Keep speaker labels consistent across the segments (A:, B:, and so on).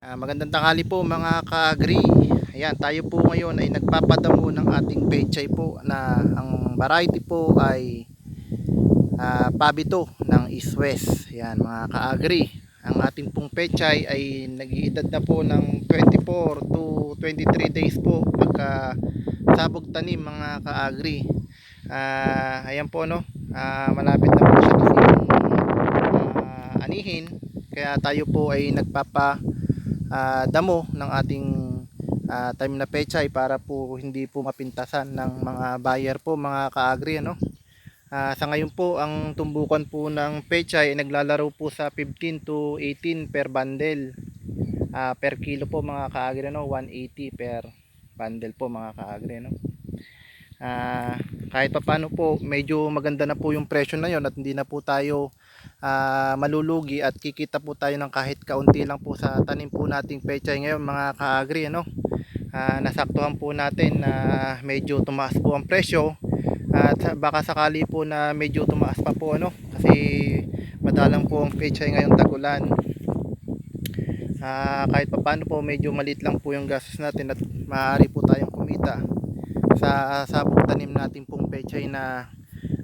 A: Ah, magandang tanghali po mga ka-agri. Ayan, tayo po ngayon ay nagpapadamo ng ating pechay po na ang variety po ay ah, pabito ng East West. Ayan mga ka-agri. Ang ating pong pechay ay nag-iedad na po ng 24 to 23 days po pagka sabog tanim mga ka-agri. Ah, ayan po no. Ah, malapit na po siya kasi ah, anihin. Kaya tayo po ay nagpapa ah, damo ng ating ah, time na pechay para po hindi po mapintasan ng mga buyer po mga kaagri ano. Ah, sa ngayon po ang tumbukan po ng pechay ay naglalaro po sa 15 to 18 per bundle. Ah, per kilo po mga kaagri ano 180 per bundle po mga kaagri ano. Ah, kahit pa paano po medyo maganda na po yung presyo na yon at hindi na po tayo ah, malulugi at kikita po tayo ng kahit kaunti lang po sa tanim po nating pechay ngayon mga ka-agri ano. Ah, nasaktuhan po natin na medyo tumaas po ang presyo at baka sakali po na medyo tumaas pa po ano kasi madalang po ang pechay ngayong tagulan. Ah, kahit pa paano po medyo maliit lang po yung gastos natin at maaari po tayong kumita sa sabog tanim natin pong pechay na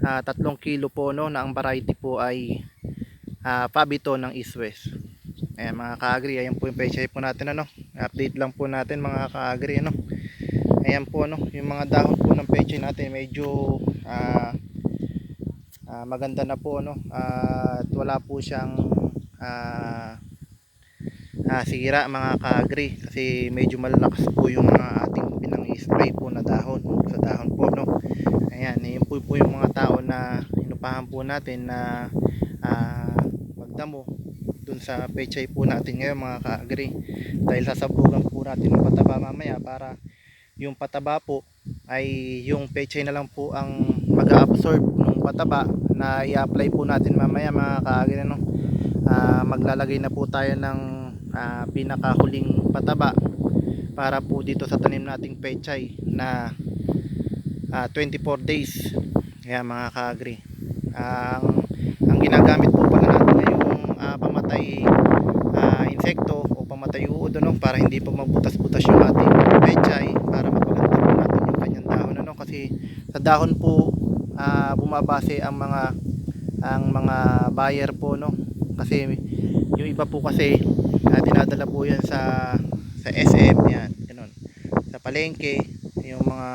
A: ah, tatlong kilo po no na ang variety po ay ah, pabito ng East West. Ayan mga ka-agri, ayan po yung pechay po natin ano. Update lang po natin mga ka-agri ano. Ayan po ano, yung mga dahon po ng pechay natin medyo ah, ah, maganda na po ano. Ah, at wala po siyang ah, ah, sira mga ka-agri kasi medyo malalakas po yung mga ating pinang-spray po na dahon sa dahon po no. Ayan, yun po, po yung mga tao na inupahan po natin na ah, magdamo dun sa pechay po natin ngayon mga ka-agri dahil sasabugan po natin ng pataba mamaya para yung pataba po ay yung pechay na lang po ang mag-absorb ng pataba na i-apply po natin mamaya mga ka-agri no? Ah, maglalagay na po tayo ng ah, pinakahuling pataba para po dito sa tanim nating pechay na ah, 24 days kaya mga ka-agri ang ang ginagamit po pala natin ay yung ah, pamatay ah, insekto o pamatay uod ano, para hindi pa mabutas-butas yung ating pechay para mapaganda po natin yung kanyang dahon ano. Kasi sa dahon po ah, bumabase ang mga ang mga buyer po no. Kasi yung iba po kasi ah, dinadala po yan sa sa SM yan ganun. Sa palengke yung mga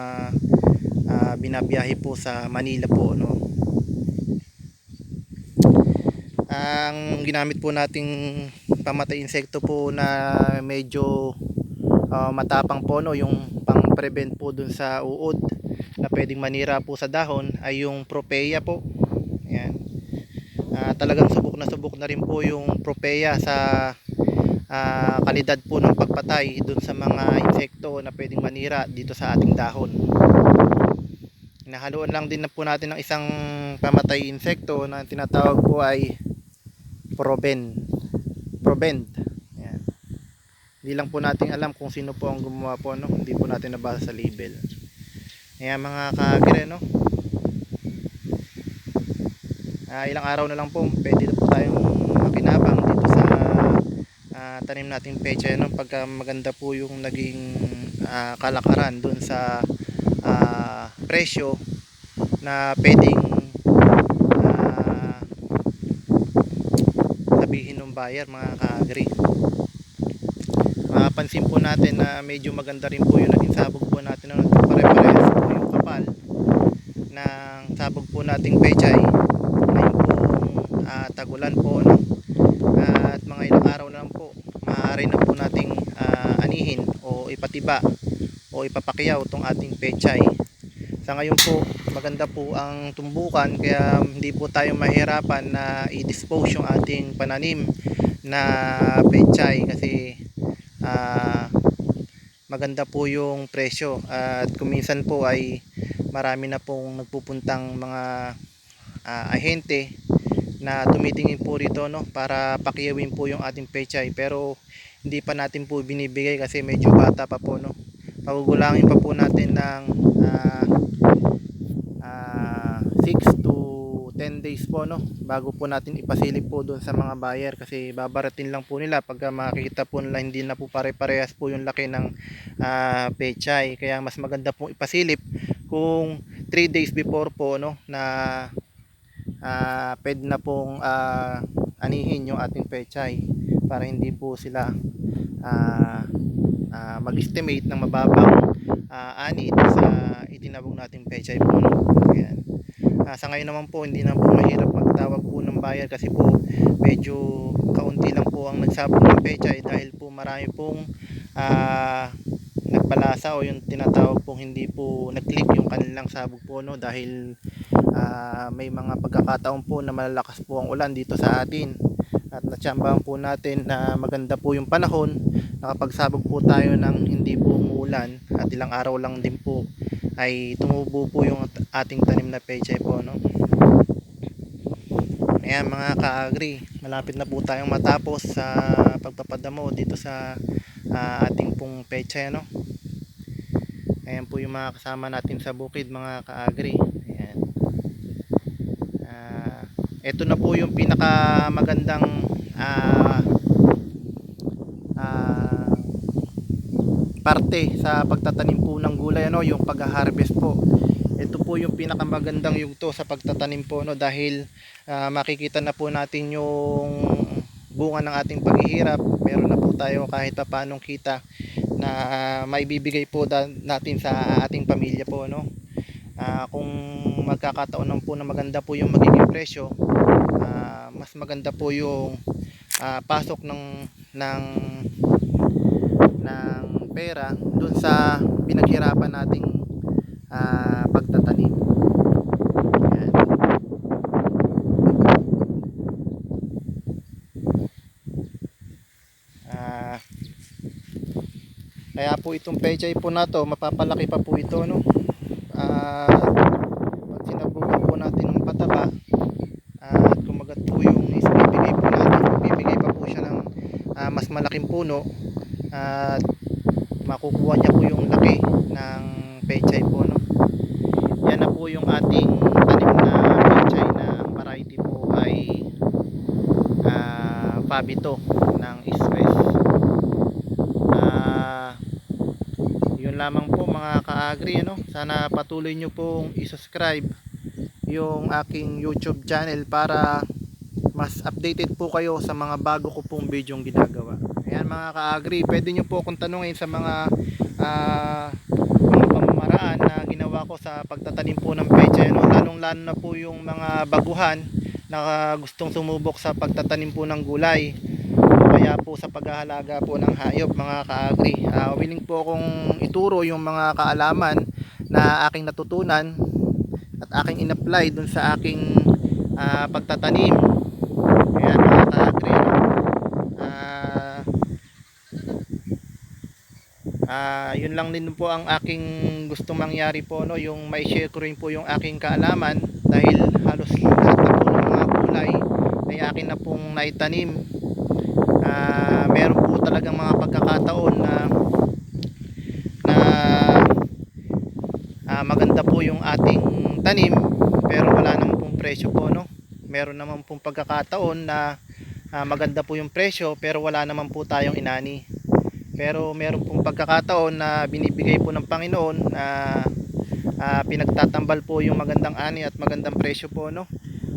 A: ah, binabiyahe po sa Manila po no? Ang ginamit po nating pamatay insekto po na medyo ah, matapang po no? Yung pang prevent po dun sa uod na pwedeng manira po sa dahon ay yung propeya po. Yan Ah, talagang subok na subok na rin po yung propeya sa ah, kalidad po ng pagpatay dun sa mga insekto na pwedeng manira dito sa ating dahon Nahaluan lang din na po natin ng isang pamatay insekto na tinatawag po ay Proben. Probend. Yan. Hindi lang po natin alam kung sino po ang gumawa po no. Hindi po natin nabasa sa label. Ayan mga kagre no. Ah, ilang araw na lang po pwede na po tayong makinabang dito sa ah, tanim nating pecha no pagka maganda po yung naging ah, kalakaran dun sa ah, presyo na pwedeng ah, sabihin ng buyer mga ka-agri mapansin po natin na medyo maganda rin po yung naging sabog po natin na pare-parehas po yung kapal ng sabog po nating pechay ngayon po ah, tagulan po no? at mga ilang araw na lang po maaari na po nating ah, anihin o ipatiba o ipapakiyaw itong ating pechay sa ngayon po maganda po ang tumbukan kaya hindi po tayo mahirapan na i-dispose yung ating pananim na pechay kasi ah, maganda po yung presyo. At kuminsan po ay marami na pong nagpupuntang mga ah, ahente na tumitingin po rito no para pakiyawin po yung ating pechay. Pero hindi pa natin po binibigay kasi medyo bata pa po no. Pagugulangin pa po natin ng ah, 6 to 10 10 days po no bago po natin ipasilip po doon sa mga buyer kasi babaratin lang po nila pagka makikita po nila hindi na po pare-parehas po yung laki ng ah, pechay kaya mas maganda po ipasilip kung 3 days before po no na ah pwede na pong ah, anihin yung ating pechay para hindi po sila ah, ah, mag-estimate ng mababang ah, ani sa itinabong nating pechay po no? Ayan. Ah, sa ngayon naman po hindi na po mahirap magtawag po ng buyer kasi po medyo kaunti lang po ang nagsabong ng pechay dahil po marami pong ah, nagbalasa o yung tinatawag pong hindi po nag-click yung kanilang sabog po no? Dahil ah, may mga pagkakataon po na malalakas po ang ulan dito sa atin. At natsambahan po natin na maganda po yung panahon nakapagsabog po tayo ng hindi po umuulan at ilang araw lang din po ay tumubo po yung at- ating tanim na pechay po no? Ayan mga ka-agri malapit na po tayong matapos sa pagpapadamo dito sa ah, ating pong pechay no? Ayan po yung mga kasama natin sa bukid mga ka-agri. Ayan. Ah, ito na po yung pinaka magandang ah, ah, parte sa pagtatanim po ng gulay ano yung pag-harvest po. Ito po yung pinakamagandang yugto sa pagtatanim po no dahil ah, makikita na po natin yung bunga ng ating paghihirap. Meron na po tayo kahit pa paanong kita na maibibigay po natin sa ating pamilya po no Ah, kung magkakataon naman po na maganda po yung magiging presyo ah, mas maganda po yung ah, pasok ng ng ng pera dun sa pinaghirapan nating ah, pagtatanim Yan. Ah, kaya po itong pechay po na to mapapalaki pa po ito no at pag sinabugan po natin ng pataba at kumagat po yung isibibigay po natin bibigay pa po siya ng ah, mas malaking puno at makukuha niya po yung laki ng pechay po no? Yan na po yung ating tanim na pechay na ang variety po ay ah, Fabito ng East West ah yun lamang po mga ka-agri ano? sana patuloy nyo pong i-subscribe yung aking youtube channel para mas updated po kayo sa mga bago ko pong video ginagawa ayan mga ka-agri pwede nyo po akong tanungin sa mga ah, mga pamamaraan na ginawa ko sa pagtatanim po ng pecha ano? lalong lalo na po yung mga baguhan na gustong sumubok sa pagtatanim po ng gulay. Kaya po sa paghahalaga po ng hayop mga ka-agri Ah, willing po akong ituro yung mga kaalaman na aking natutunan at aking in-apply dun sa aking ah, pagtatanim. Ayan mga ka-agri no? Ah, ah, yun lang din po ang aking gusto mangyari po no? Yung may share ko rin po yung aking kaalaman dahil halos lahat na po ng mga gulay ay akin na pong naitanim. Ah, meron po talagang mga pagkakataon na na ah, maganda po yung ating tanim pero wala naman pong presyo po no? Meron naman pong pagkakataon na ah, maganda po yung presyo pero wala naman po tayong inani pero meron pong pagkakataon na binibigay po ng Panginoon na ah, pinagtatambal po yung magandang ani at magandang presyo po no?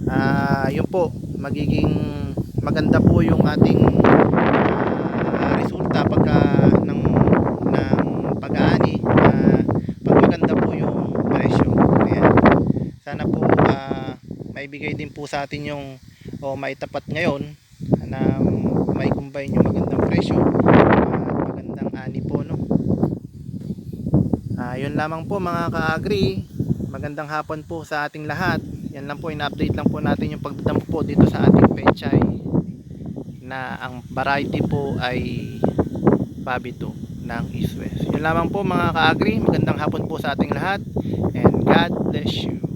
A: Ah, yun po magiging maganda po yung ating ah, resulta pagka ng ng pag-aani ah, pag maganda po yung presyo. Ayan. Sana po ah, maibigay din po sa atin yung o maitapat ngayon na may combine yung magandang presyo at magandang ani po no Ah, yun lamang po mga ka-agri magandang hapon po sa ating lahat yan lang po ina-update lang po natin yung pagdadamo po dito sa ating pechay na ang variety po ay Fabito ng East West. Yun lamang po mga ka-agri. Magandang hapon po sa ating lahat and God bless you.